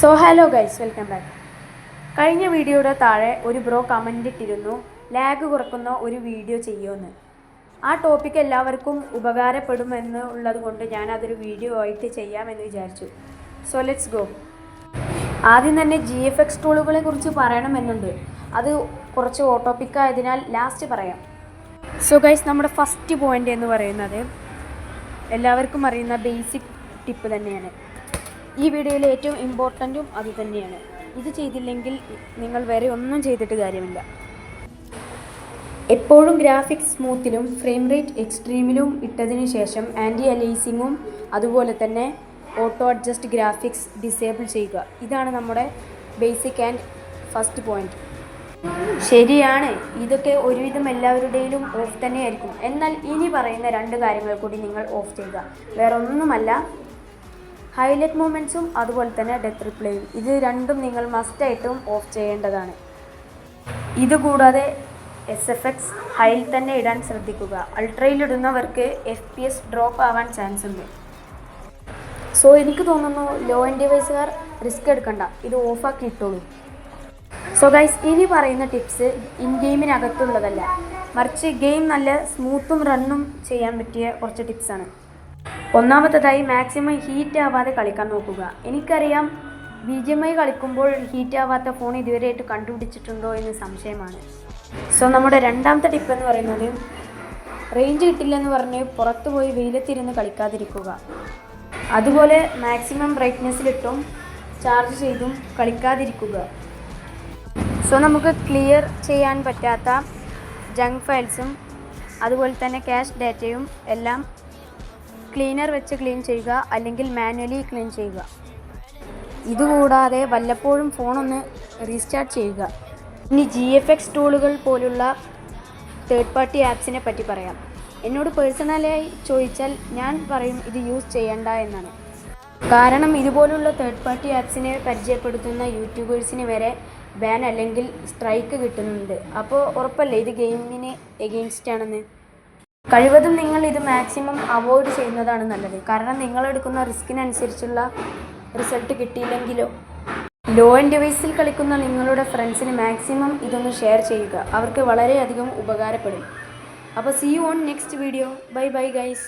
So hello guys welcome back കഴിഞ്ഞ വീഡിയോയുടെ താഴെ ഒരു ബ്രോ കമന്റ് ഇട്ടിരുന്നു ലാഗ് കുറക്കുന്ന ഒരു വീഡിയോ ചെയ്യുമെന്ന്. ആ ടോപ്പിക് എല്ലാവർക്കും ഉപകാരപ്പെടുമെന്ന് ഉള്ളത് കൊണ്ട് ഞാൻ അതൊരു വീഡിയോ ആയിട്ട് ചെയ്യാമെന്ന് വിചാരിച്ചു. സോ ലെറ്റ്സ് ഗോ ആദ്യം തന്നെ ജി എഫ് എക്സ് ടൂളുകളെ കുറിച്ച് പറയണമെന്നുണ്ട്. അത് കുറച്ച് ഓട്ടോപ്പിക് ആയതിനാൽ ലാസ്റ്റ് പറയാം. സോ ഗൈസ് നമ്മുടെ ഫസ്റ്റ് പോയിന്റ് എന്ന് പറയുന്നത് എല്ലാവർക്കും അറിയുന്ന ബേസിക് ടിപ്പ് തന്നെയാണ്. ഈ വീഡിയോയിലെ ഏറ്റവും ഇമ്പോർട്ടന്റും അത് തന്നെയാണ്. ഇത് ചെയ്തില്ലെങ്കിൽ നിങ്ങൾ വേറെ ഒന്നും ചെയ്തിട്ട് കാര്യമില്ല. എപ്പോഴും ഗ്രാഫിക്സ് സ്മൂത്തിലും ഫ്രെയിം റേറ്റ് എക്സ്ട്രീമിലും ഇട്ടതിന് ശേഷം ആന്റി അലൈസിങ്ങും അതുപോലെ തന്നെ ഓട്ടോ അഡ്ജസ്റ്റ് ഗ്രാഫിക്സ് ഡിസേബിൾ ചെയ്യുക. ഇതാണ് നമ്മുടെ ബേസിക് ആൻഡ് ഫസ്റ്റ് പോയിന്റ് ശരിയാണ്. ഇതൊക്കെ ഒരുവിധം എല്ലാവരുടെയും ഓഫ് തന്നെയായിരിക്കും. എന്നാൽ ഇനി പറയുന്ന രണ്ട് കാര്യങ്ങൾ കൂടി നിങ്ങൾ ഓഫ് ചെയ്യുക. വേറെ ഒന്നുമല്ല ഹൈലൈറ്റ് മൂമെന്റ്സും അതുപോലെ തന്നെ ഡെത്ത് റിപ്ലേയും. ഇത് രണ്ടും നിങ്ങൾ മസ്റ്റായിട്ടും ഓഫ് ചെയ്യേണ്ടതാണ്. ഇതുകൂടാതെ എസ് എഫ് എക്സ് ഹൈയിൽ തന്നെ ഇടാൻ ശ്രദ്ധിക്കുക. അൾട്രയിലിടുന്നവർക്ക് എഫ് പി എസ് ഡ്രോപ്പ് ആവാൻ ചാൻസ് ഉണ്ട്. സോ എനിക്ക് തോന്നുന്നു ലോ ആൻഡ് ഡിവൈസുകാർ റിസ്ക് എടുക്കണ്ട. ഇത് ഓഫാക്കി ഇട്ടോളൂ. സോ ഗൈസ് ഇനി പറയുന്ന ടിപ്സ് ഇൻ ഗെയിമിനകത്തുള്ളതല്ല മറിച്ച് ഗെയിം നല്ല സ്മൂത്തും റണ്ണും ചെയ്യാൻ പറ്റിയ കുറച്ച് ടിപ്സാണ് ഒന്നാമത്തേതായി മാക്സിമം ഹീറ്റ് ആവാതെ കളിക്കാൻ നോക്കുക. എനിക്കറിയാം ബി ജി എം ഐ കളിക്കുമ്പോൾ ഹീറ്റ് ആവാത്ത ഫോൺ ഇതുവരെയായിട്ട് കണ്ടുപിടിച്ചിട്ടുണ്ടോ എന്ന് സംശയമാണ്. സോ നമ്മുടെ രണ്ടാമത്തെ ടിപ്പ് എന്ന് പറയുന്നത് റേഞ്ച് കിട്ടില്ലെന്ന് പറഞ്ഞ് പുറത്തു പോയി വെയിലത്തിരുന്ന് കളിക്കാതിരിക്കുക. അതുപോലെ മാക്സിമം ബ്രൈറ്റ്നെസ്സിലിട്ടും ചാർജ് ചെയ്തും കളിക്കാതിരിക്കുക. സോ നമുക്ക് ക്ലിയർ ചെയ്യാൻ പറ്റാത്ത ജങ്ക് ഫയൽസും അതുപോലെ തന്നെ ക്യാഷ് ഡാറ്റയും എല്ലാം ക്ലീനർ വെച്ച് ക്ലീൻ ചെയ്യുക അല്ലെങ്കിൽ മാനുവലി ക്ലീൻ ചെയ്യുക. ഇതുകൂടാതെ വല്ലപ്പോഴും ഫോണൊന്ന് റീസ്റ്റാർട്ട് ചെയ്യുക. ഇനി ജി എഫ് എക്സ് ടൂളുകൾ പോലുള്ള തേർഡ് പാർട്ടി ആപ്സിനെ പറ്റി പറയാം. എന്നോട് പേഴ്സണലായി ചോദിച്ചാൽ ഞാൻ പറയും ഇത് യൂസ് ചെയ്യണ്ട എന്നാണ്. കാരണം ഇതുപോലുള്ള തേർഡ് പാർട്ടി ആപ്സിനെ പരിചയപ്പെടുത്തുന്ന യൂട്യൂബേഴ്സിന് വരെ ബാൻ അല്ലെങ്കിൽ സ്ട്രൈക്ക് കിട്ടുന്നുണ്ട്. അപ്പോൾ ഉറപ്പല്ലേ ഇത് ഗെയിമിന് എഗെയിൻസ്റ്റ് ആണെന്ന്? കഴിവതും നിങ്ങൾ ഇത് മാക്സിമം അവോയ്ഡ് ചെയ്യുന്നതാണ് നല്ലത്. കാരണം നിങ്ങൾ എടുക്കുന്ന റിസ്കിനനുസരിച്ചുള്ള റിസൾട്ട് കിട്ടിയില്ലെങ്കിലോ. ലോ ആൻഡ് ഡിവൈസിൽ കളിക്കുന്ന നിങ്ങളുടെ ഫ്രണ്ട്സിന് മാക്സിമം ഇതൊന്ന് ഷെയർ ചെയ്യുക. അവർക്ക് വളരെയധികം ഉപകാരപ്പെടും. അപ്പോൾ see you on next video bye bye guys